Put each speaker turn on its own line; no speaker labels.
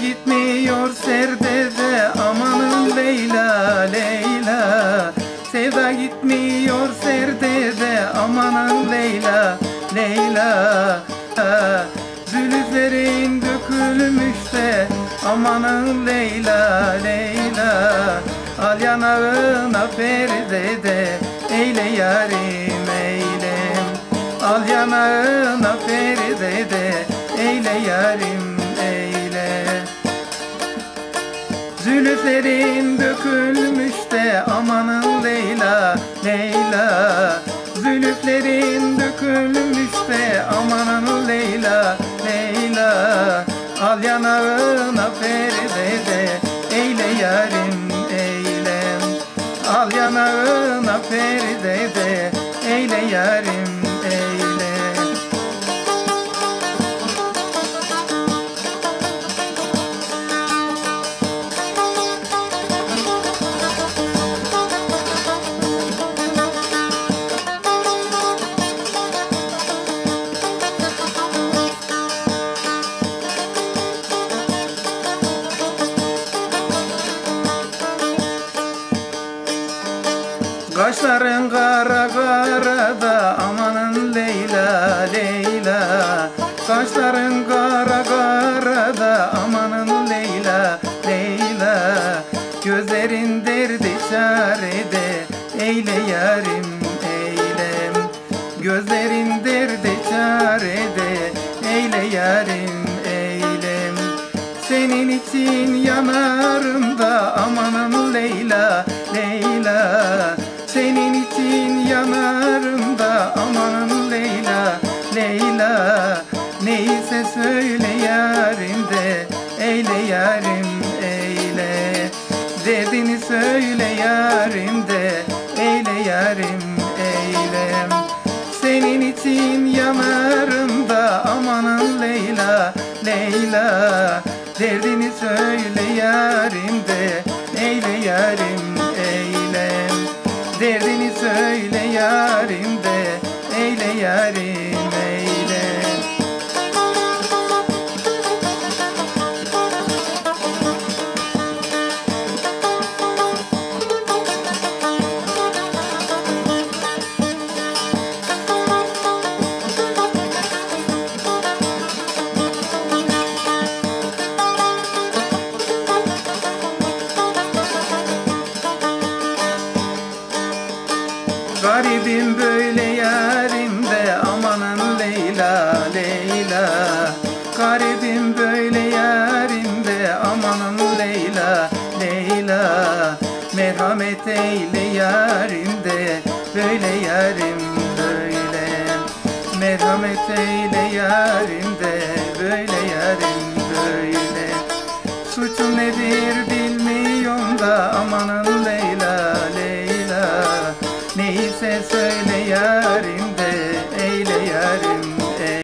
gitmiyor serdede amanın Leyla Leyla. Sevda gitmiyor serdede amanın Leyla Leyla. Zülüflerin dökülmüş de amanın Leyla Leyla. Al yanağına Feride eyle yarim eylem Al yanağına Feride eyle yarim eyle Zülüflerin dökülmüş de amanın Leyla Leyla. Zülüflerin dökülmüş de amanın Leyla Leyla. Al yanağına Feride de eyle yarim eylem. Al yanağına Feride de eyle yarim Kaşların kara kara da amanın Leyla Leyla. Kaşların kara kara da amanın Leyla Leyla. Gözlerin derdi çarede eyle yarim eylem Gözlerin derdi çarede eyle yarim eylem Senin için yanarım da amanın Leyla Leyla eyle yarim eyle. Derdini söyle yarim de eyle yarim eylem Senin için yanarım da amanın Leyla Leyla. Derdini söyle yarim de eyle yarim eylem Derdini söyle yarim de eyle yarim Garibim böyle yarim de amanın Leyla Leyla. Garibim böyle yarim de amanın Leyla Leyla. Merhamet eyle yarim de böyle yarim böyle. Merhamet eyle yarim